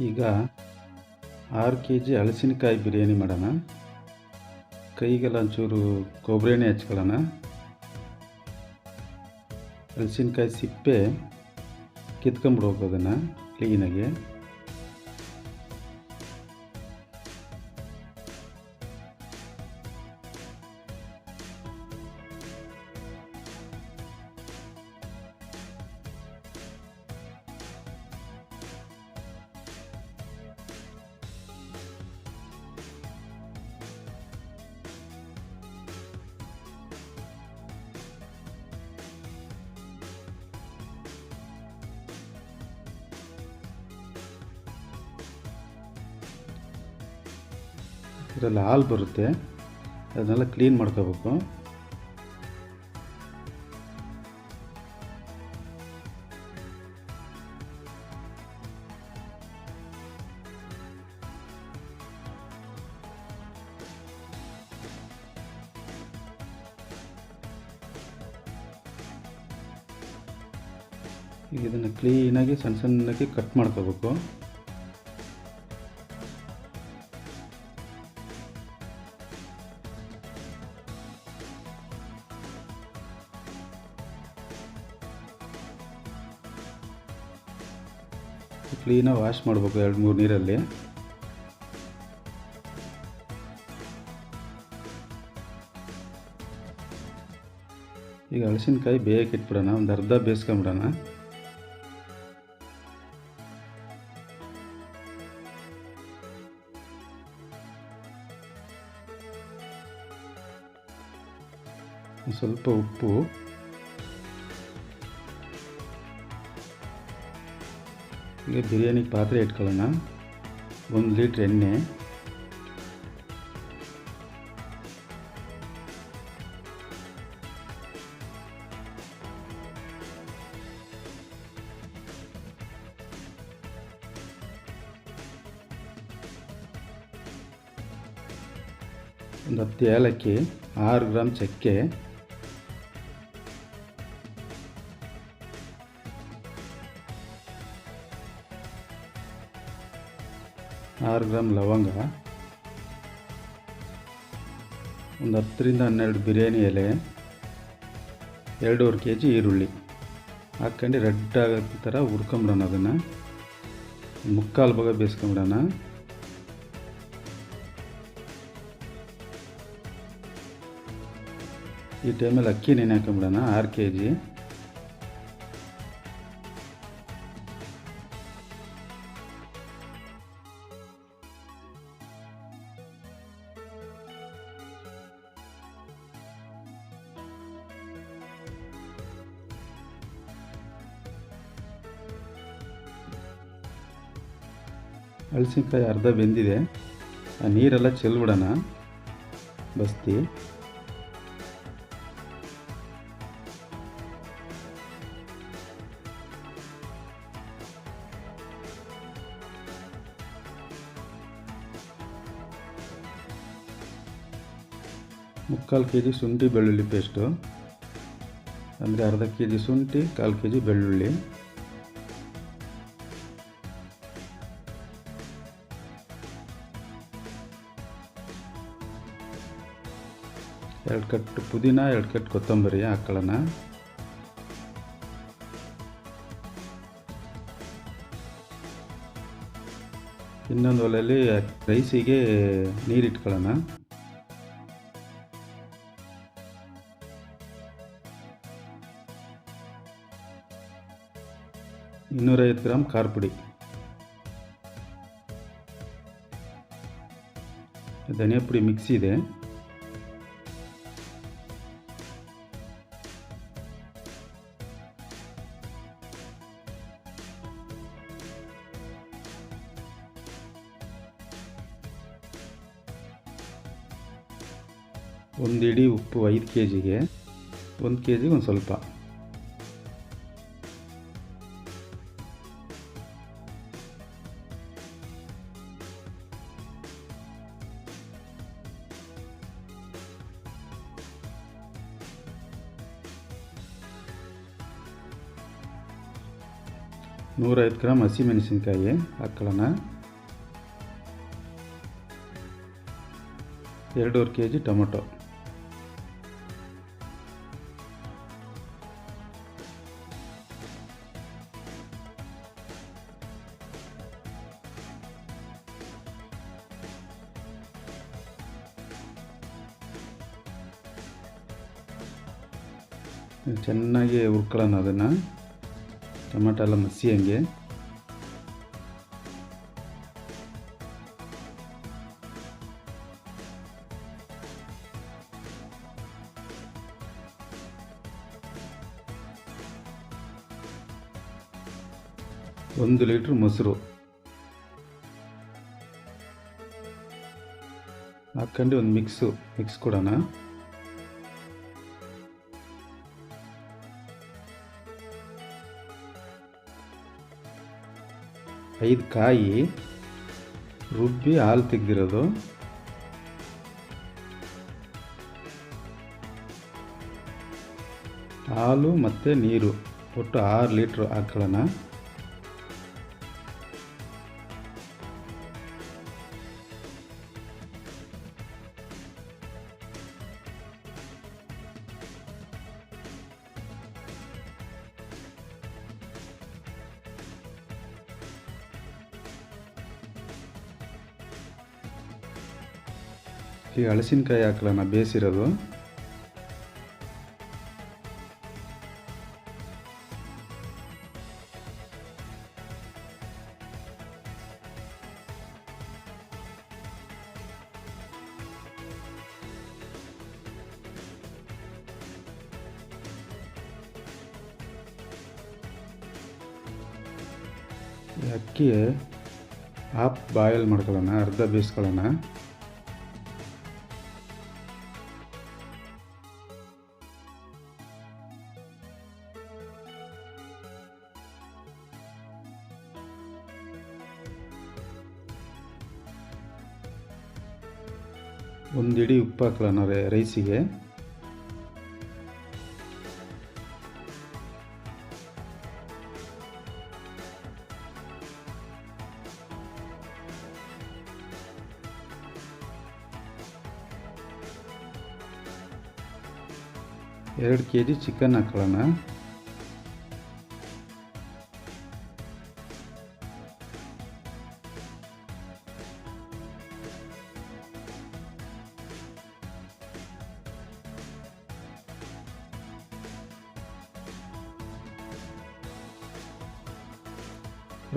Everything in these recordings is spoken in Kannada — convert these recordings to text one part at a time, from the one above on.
ಈಗ ಆರು ಕೆ ಜಿ ಹಲಸಿನಕಾಯಿ ಬಿರಿಯಾನಿ ಮಾಡೋಣ. ಕೈಗೆಲ್ಲ ಒಂಚೂರು ಕೊಬ್ಬರಿ ಎಣ್ಣೆ ಹಚ್ಕೊಳ್ಳೋಣ. ಹಲಸಿನಕಾಯಿ ಸಿಪ್ಪೆ ಕಿತ್ಕೊಂಬಿಡ್ಬೇಕು ಅದನ್ನು ಕ್ಲೀನಾಗಿ. ಇದರಲ್ಲಿ ಹಾಲು ಬರುತ್ತೆ. ಅದನ್ನೆಲ್ಲ ಕ್ಲೀನ್ ಮಾಡ್ಕೋಬೇಕು. ಈಗ ಇದನ್ನು ಕ್ಲೀನಾಗಿ ಸಣ್ಣ ಸಣ್ಣಗೆ ಕಟ್ ಮಾಡ್ಕೋಬೇಕು. ಕ್ಲೀನಾಗಿ ವಾಶ್ ಮಾಡಬೇಕು ಎರಡು ಮೂರು ನೀರಲ್ಲಿ. ಈಗ ಹಲಸಿನಕಾಯಿ ಬೇಯಕ್ಕೆ ಇಟ್ಬಿಡೋಣ, ಒಂದು ಅರ್ಧ ಬೇಯಿಸ್ಕೊಂಬಿಡೋಣ. ಸ್ವಲ್ಪ ಉಪ್ಪು. ಈಗ ಬಿರಿಯಾನಿಗೆ ಪಾತ್ರೆ ಇಟ್ಕೊಳ್ಳೋಣ ಒಂದು ಲೀಟ್ರ್ ಎಣ್ಣೆ ಒಂದು ಹತ್ತು ಏಲಕ್ಕಿ ಆರು ಗ್ರಾಮ್ ಚಕ್ಕೆ ಆರು ಗ್ರಾಮ್ ಲವಂಗ, ಒಂದು ಹತ್ತರಿಂದ ಹನ್ನೆರಡು ಬಿರಿಯಾನಿ ಎಲೆ, ಎರಡೂವರೆ ಕೆ ಜಿ ಈರುಳ್ಳಿ. ಹಾಕ್ಕೊಂಡು ರೆಡ್ ಆಗೋ ಥರ ಹುರ್ಕೊಂಬಿಡೋಣ ಅದನ್ನು. ಮುಕ್ಕಾಲು ಭಾಗ ಬೇಯಿಸ್ಕೊಂಬಿಡೋಣ. ಈ ಟೈಮಲ್ಲಿ ಅಕ್ಕಿ ನೆನೆ ಹಾಕೊಂಬಿಡೋಣ ಆರು ಕೆ ಜಿ ಹಲಸಿನಕಾಯಿ ಅರ್ಧ ಬೆಂದಿದೆ. ಆ ನೀರೆಲ್ಲ ಚೆಲ್ಬಿಡೋಣ. ಬಸ್ತಿ. ಮುಕ್ಕಾಲು ಕೆ ಜಿ ಶುಂಠಿ ಬೆಳ್ಳುಳ್ಳಿ ಪೇಸ್ಟು. ಅಂದರೆ ಅರ್ಧ ಕೆ ಜಿ ಶುಂಠಿ, ಕಾಲು ಕೆ ಜಿ ಬೆಳ್ಳುಳ್ಳಿ. ಎರಡು ಕಟ್ಟು ಪುದೀನ ಎರಡು ಕಟ್ಟು ಕೊತ್ತಂಬರಿ ಹಾಕ್ಕೊಳ್ಳೋಣ ಇನ್ನೊಂದು ಒಲೆಯಲ್ಲಿ ರೈಸಿಗೆ ನೀರಿಟ್ಕೊಳ್ಳೋಣ. ಇನ್ನೂರೈವತ್ತು ಗ್ರಾಮ್ ಖಾರ ಪುಡಿ. ಧನಿಯಾ ಪುಡಿ ಮಿಕ್ಸ್ ಇದೆ. ಒಂದು ಇಡೀ ಉಪ್ಪು ಐದು ಕೆ ಜಿಗೆ ಒಂದು ಕೆ ಜಿಗೆ ಒಂದು ಸ್ವಲ್ಪ. ನೂರೈವತ್ತು ಗ್ರಾಮ್ ಹಸಿಮೆಣಸಿನ್ಕಾಯಿ ಹಾಕ್ಕೊಳ್ಳೋಣ ಎರಡೂವರೆ ಕೆ ಜಿ ಟೊಮೊಟೊ. ಚೆನ್ನಾಗಿ ಹುರ್ಕೊಳ್ಳೋಣ ಅದನ್ನು. ಟೊಮೆಟೊ ಎಲ್ಲ ಮಸಿ ಹಂಗೆ. ಒಂದು ಲೀಟ್ರ್ ಮೊಸರು. ಹಾಕ್ಕೊಂಡು ಒಂದು ಮಿಕ್ಸು, ಮಿಕ್ಸ್ ಕೊಡೋಣ. ಐದು ಕಾಯಿ ರುಬ್ಬಿ ಹಾಲು ತೆಗೆದಿರೋದು. ಹಾಲು ಮತ್ತು ನೀರು ಒಟ್ಟು ಆರು ಲೀಟ್ರ್ ಹಾಕೊಳ್ಳೋಣ. ಈ ಹಳಸಿನಕಾಯಿ ಹಾಕಲನ್ನ ಬೇಯಿಸಿರೋದು. ಅಕ್ಕಿ ಹಾಫ್ ಬಾಯಲ್ ಮಾಡ್ಕೊಳ್ಳೋಣ ಅರ್ಧ ಬೇಯಿಸ್ಕೊಳ್ಳೋಣ. ಒಂದು ಇಡೀ ಉಪ್ಪು ಹಾಕ್ಲಣ ರೈಸಿಗೆ. ಎರಡು ಕೆ ಜಿ ಚಿಕನ್ ಹಾಕೊಳ್ಳೋಣ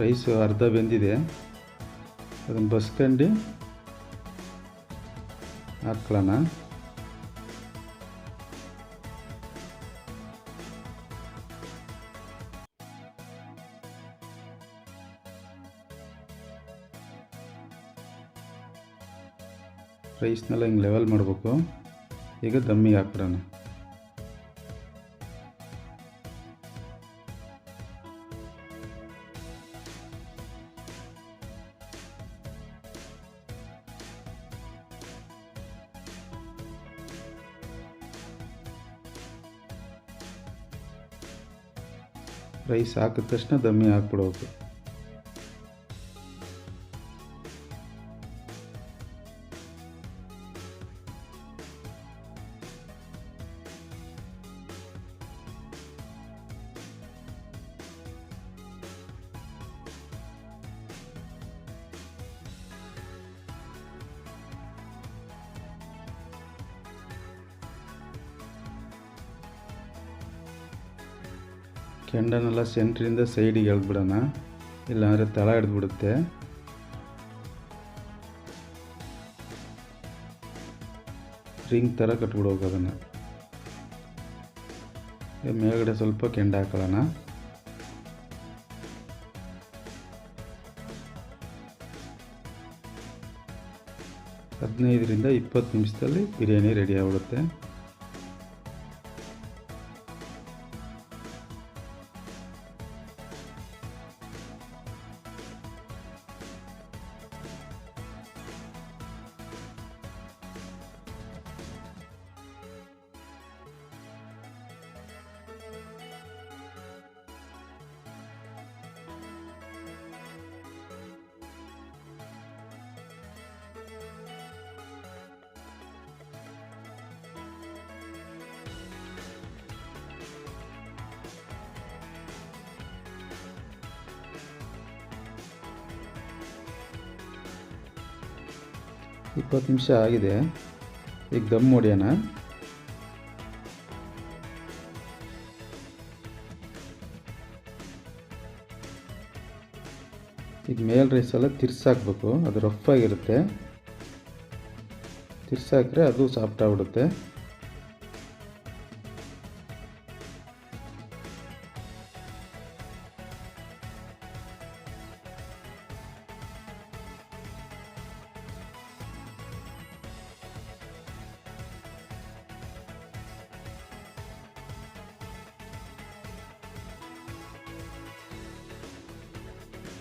ರೈಸು ಅರ್ಧ ಬೆಂದಿದೆ. ಅದನ್ನು ಬಸ್ಕೊಂಡು ಹಾಕ್ಕೊಳ್ಳೋಣ ರೈಸ್ನೆಲ್ಲ ಹಿಂಗೆ ಲೆವೆಲ್ ಮಾಡಬೇಕು. ಈಗ ದಮ್ಮಿಗೆ ಹಾಕ್ಬಿಡೋಣ. ರೈಸ್ ಹಾಕಿದ ತಕ್ಷಣ ದಮ್ಮಿ ಹಾಕ್ಬಿಡ್ಬೇಕು ಕೆಂಡನೆಲ್ಲ ಸೆಂಟ್ರಿಂದ ಸೈಡಿಗೆ ಎಳ್ಬಿಡೋಣ ಇಲ್ಲಾಂದರೆ ತಳ ಹಿಡ್ದ್ಬಿಡುತ್ತೆ ರಿಂಗ್ ಥರ ಕಟ್ಬಿಡ್ಬೇಕು ಅದನ್ನು ಮೇಲ್ಗಡೆ ಸ್ವಲ್ಪ ಕೆಂಡ ಹಾಕೊಳ್ಳೋಣ. ಹದಿನೈದರಿಂದ ಇಪ್ಪತ್ತು ನಿಮಿಷದಲ್ಲಿ ಬಿರಿಯಾನಿ ರೆಡಿ ಆಗ್ಬಿಡುತ್ತೆ. ಇಪ್ಪತ್ತು ನಿಮಿಷ ಆಗಿದೆ. ಈಗ ದಮ್ ಹೊಡಿಯೋಣ. ಈಗ ಮೇಲ್ ರೈಸ್ ಎಲ್ಲ ತಿರ್ಸಾಕ್ಬೇಕು. ಅದು ರಫ್ ಆಗಿರುತ್ತೆ. ತಿರ್ಸಾಕ್ರೆ ಅದು ಸಾಫ್ಟ್ ಆಗ್ಬಿಡುತ್ತೆ.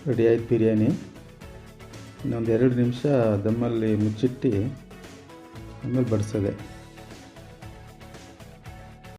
ರೆಡಿ ಆಯ್ತು ಬಿರಿಯಾನಿ. ಇನ್ನೊಂದು ಎರಡು ನಿಮಿಷ ದಮ್ಮಲ್ಲಿ ಮುಚ್ಚಿಟ್ಟು ಆಮೇಲೆ ಬಡಿಸೋದೆ.